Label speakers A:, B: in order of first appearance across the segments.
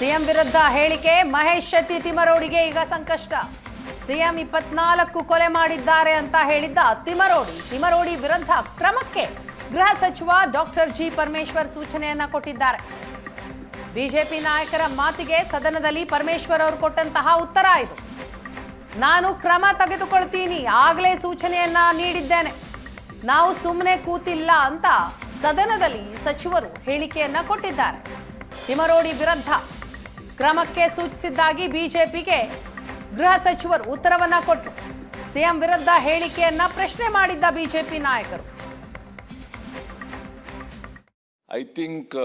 A: CM ವಿರುದ್ಧ ಹೇಳಿಕೆ, ಮಹೇಶ್ ಶೆಟ್ಟಿ ತಿಮರೋಡಿಗೆ ಈಗ ಸಂಕಷ್ಟ. ಸಿಎಂ ಇಪ್ಪತ್ನಾಲ್ಕು ಕೊಲೆ ಮಾಡಿದ್ದಾರೆ ಅಂತ ಹೇಳಿದ್ದ ತಿಮರೋಡಿ ತಿಮರೋಡಿ ವಿರುದ್ಧ ಕ್ರಮಕ್ಕೆ ಗೃಹ ಸಚಿವ ಡಾಕ್ಟರ್ ಜಿ ಪರಮೇಶ್ವರ್ ಸೂಚನೆಯನ್ನ ಕೊಟ್ಟಿದ್ದಾರೆ. ಬಿಜೆಪಿ ನಾಯಕರ ಮಾತಿಗೆ ಸದನದಲ್ಲಿ ಪರಮೇಶ್ವರ್ ಅವರು ಕೊಟ್ಟಂತಹ ಉತ್ತರ ಇದು. ನಾನು ಕ್ರಮ ತೆಗೆದುಕೊಳ್ತೀನಿ, ಆಗಲೇ ಸೂಚನೆಯನ್ನ ನೀಡಿದ್ದೇನೆ. ನಾವು ಸುಮ್ಮನೆ ಕೂತಿಲ್ಲ ಅಂತ ಸದನದಲ್ಲಿ ಸಚಿವರು ಹೇಳಿಕೆಯನ್ನ ಕೊಟ್ಟಿದ್ದಾರೆ. ತಿಮರೋಡಿ ವಿರುದ್ಧ ಕ್ರಮಕ್ಕೆ ಸೂಚಿಸಿದ್ದಾಗಿ ಬಿಜೆಪಿಗೆ ಗೃಹ ಸಚಿವರು ಉತ್ತರವನ್ನ ಕೊಟ್ಟರು. ಸಿಎಂ ವಿರುದ್ಧ ಹೇಳಿಕೆಯನ್ನ ಪ್ರಶ್ನೆ ಮಾಡಿದ್ದ ಬಿಜೆಪಿ ನಾಯಕರು.
B: ಐ ಥಿಂಕ್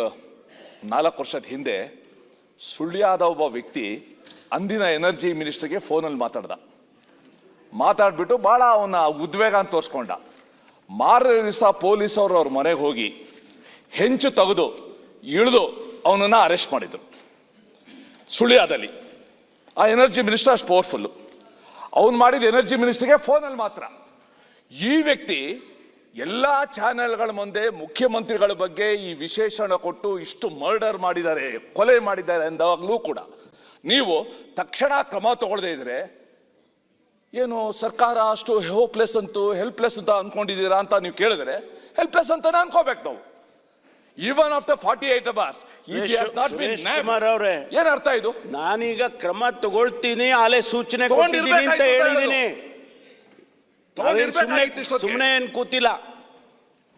B: ನಾಲ್ಕು ವರ್ಷದ ಹಿಂದೆ ಸುಳ್ಯಾದ ಒಬ್ಬ ವ್ಯಕ್ತಿ ಅಂದಿನ ಎನರ್ಜಿ ಮಿನಿಸ್ಟರ್ಗೆ ಫೋನಲ್ಲಿ ಮಾತಾಡ್ದ. ಮಾತಾಡ್ಬಿಟ್ಟು ಭಾಳ ಅವನ ಉದ್ವೇಗ ಅಂತ ತೋರಿಸ್ಕೊಂಡ. ಮಾರನೇ ದಿವಸ ಪೊಲೀಸವರು ಅವ್ರ ಮನೆಗೆ ಹೋಗಿ ಹೆಂಚು ತೆಗೆದು ಇಳಿದು ಅವನನ್ನು ಅರೆಸ್ಟ್ ಮಾಡಿದರು. ಸುಳ್ಯಾದಲ್ಲಿ. ಆ ಎನರ್ಜಿ ಮಿನಿಸ್ಟರ್ ಅಷ್ಟು ಪವರ್ಫುಲ್ಲು ಅವನು ಮಾಡಿದ ಎನರ್ಜಿ ಮಿನಿಸ್ಟ್ರಿಗೆ ಫೋನಲ್ಲಿ ಮಾತ್ರ. ಈ ವ್ಯಕ್ತಿ ಎಲ್ಲ ಚಾನೆಲ್ಗಳ ಮುಂದೆ ಮುಖ್ಯಮಂತ್ರಿಗಳ ಬಗ್ಗೆ ಈ ವಿಶೇಷಣ ಕೊಟ್ಟು ಇಷ್ಟು ಮರ್ಡರ್ ಮಾಡಿದ್ದಾರೆ, ಕೊಲೆ ಮಾಡಿದ್ದಾರೆ ಅಂದಾಗಲೂ ಕೂಡ ನೀವು ತಕ್ಷಣ ಕ್ರಮ ತಗೊಳ್ಳದೇ ಇದ್ರೆ ಏನು ಸರ್ಕಾರ ಅಷ್ಟು ಹೋಪ್ಲೆಸ್ ಅಂತು ಹೆಲ್ಪ್ಲೆಸ್ ಅಂತ ಅಂದ್ಕೊಂಡಿದ್ದೀರಾ ಅಂತ ನೀವು ಕೇಳಿದ್ರೆ ಹೆಲ್ಪ್ಲೆಸ್ ಅಂತಾನೆ ಅನ್ಕೋಬೇಕು ನಾವು. Even after forty eight hours
C: Suresh Kumar ಅವರೇ
B: ಏನ್ ಅರ್ಥ ಇದು?
C: ನಾನೀಗ ಕ್ರಮ ತಗೊಳ್ತೀನಿ ಆಲೆ ಸೂಚನೆ ಕೊಟ್ಟಿದ್ದೀನಿ ಅಂತ
B: ಹೇಳಿದೀನಿ.
C: ಹೇಳಿದ್ದೀನಿ
B: ತಗೊಂಡಿರ್ಬೇಕಾಯ್ತು
C: ಸುಮ್ಮನೆ ಏನ್ ಕೂತಿಲ್ಲ.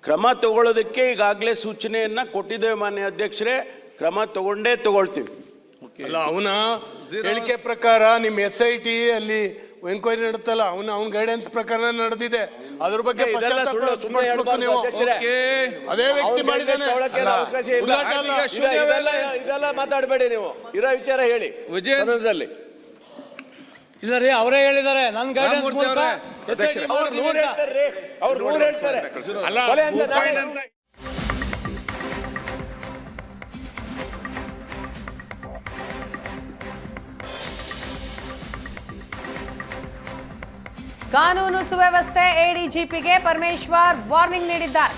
C: ಕ್ರಮ ತಗೊಳ್ಳೋದಕ್ಕೆ ಈಗಾಗಲೇ ಸೂಚನೆಯನ್ನ ಕೊಟ್ಟಿದ್ದೇವೆ ಮಾನ್ಯ ಅಧ್ಯಕ್ಷರೇ. ಕ್ರಮ ತಗೊಂಡೇ ತಗೊಳ್ತೀವಿ.
D: ಅಲ್ಲ ಅವನ ಹೇಳಿಕೆ ಪ್ರಕಾರ ನಿಮ್ಮ ಎಸ್ ಐ ಟಿ ಅಲ್ಲಿ ಎನ್ಕ್ವೈರಿ ನಡುತ್ತಲ್ಲ ಅವನ ಅವನ ಗೈಡೆನ್ಸ್ ಪ್ರಕಾರ ನಡೆದಿದೆ. ಅದ್ರ ಬಗ್ಗೆ. ಅದೇ ವ್ಯಕ್ತಿ ಮಾಡಿದ್ದಾನೆ. ಅಲ್ಲ, ಅಲ್ಲ.
E: ಇದೆಲ್ಲ ಮಾತಾಡಬೇಡಿ ನೀವು. ಇರೋ ವಿಚಾರ ಹೇಳಿ. ವಿಜಯದಲ್ಲಿ
F: ಇಲ್ಲ ರೀ ಅವರೇ ಹೇಳಿದ್ದಾರೆ. ನನ್ನ ಗೈಡೆನ್ಸ್ ಮೂಲಕ
E: ಅವ್ರು. ನೂರು ಹೇಳ್ತಾರೆ. ಅವ್ರು ನೂರು ಹೇಳ್ತಾರೆ. ಕೊಲೆ
A: ಕಾನೂನು ಸುವ್ಯವಸ್ಥೆ ಎಡಿಜಿಪಿಗೆ ಪರಮೇಶ್ವರ್ ವಾರ್ನಿಂಗ್ ನೀಡಿದ್ದಾರೆ.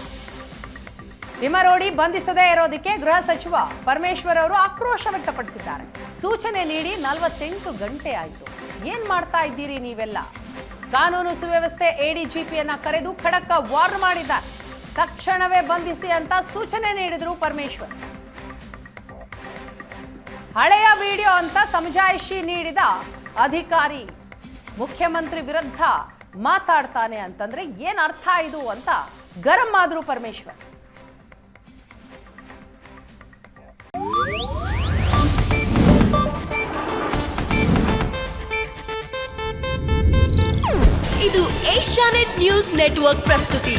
A: ತಿಮರೋಡಿ ಬಂಧಿಸದೇ ಇರೋದಕ್ಕೆ ಗೃಹ ಸಚಿವ ಪರಮೇಶ್ವರ್ ಅವರು ಆಕ್ರೋಶ ವ್ಯಕ್ತಪಡಿಸಿದ್ದಾರೆ. ಸೂಚನೆ ನೀಡಿ ನಲವತ್ತೆಂಟು ಗಂಟೆ ಆಯಿತು. ಏನ್ ಮಾಡ್ತಾ ಇದ್ದೀರಿ ನೀವೆಲ್ಲ? ಕಾನೂನು ಸುವ್ಯವಸ್ಥೆ ಎಡಿಜಿಪಿಯನ್ನ ಕರೆದು ಖಡಕ್ಕ ವಾರ್ನ್ ಮಾಡಿದ್ದಾರೆ. ತಕ್ಷಣವೇ ಬಂಧಿಸಿ ಅಂತ ಸೂಚನೆ ನೀಡಿದ್ರು ಪರಮೇಶ್ವರ್. ಹಳೆಯ ವಿಡಿಯೋ ಅಂತ ಸಮಜಾಯಿಷಿ ನೀಡಿದ ಅಧಿಕಾರಿ ಮುಖ್ಯಮಂತ್ರಿ ವಿರುದ್ಧ ಮಾತಾಡ್ತಾನೆ ಅಂತಂದ್ರೆ ಏನ್ ಅರ್ಥ ಇದು ಅಂತ ಗರಂ ಆದ್ರು ಪರಮೇಶ್ವರ್.
G: ಇದು ಏಷ್ಯಾನೆಟ್ ನ್ಯೂಸ್ ನೆಟ್ವರ್ಕ್ ಪ್ರಸ್ತುತಿ.